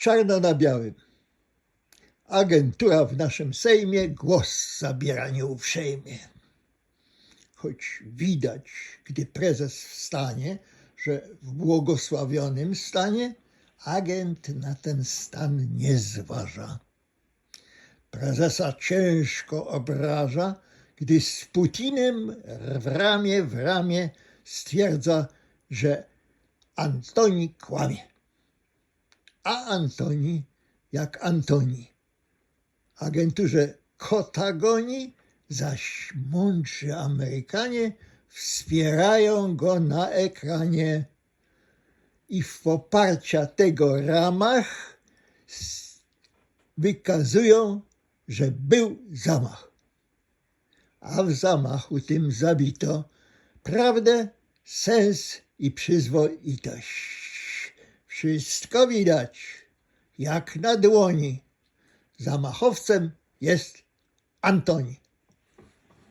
czarno na białym. Agentura w naszym Sejmie głos zabiera nieuprzejmie. Choć widać, gdy prezes wstanie, że w błogosławionym stanie agent na ten stan nie zważa. Prezesa ciężko obraża, gdy z Putinem w ramię w ramię stwierdza, że Antoni kłamie. A Antoni jak Antoni. Agenturze kota goni, zaś mądrzy Amerykanie wspierają go na ekranie. I w poparcia tego ramach wykazują, że był zamach. A w zamachu tym zabito prawdę, sens i przyzwoitość. Wszystko widać, jak na dłoni. Zamachowcem jest Antoni.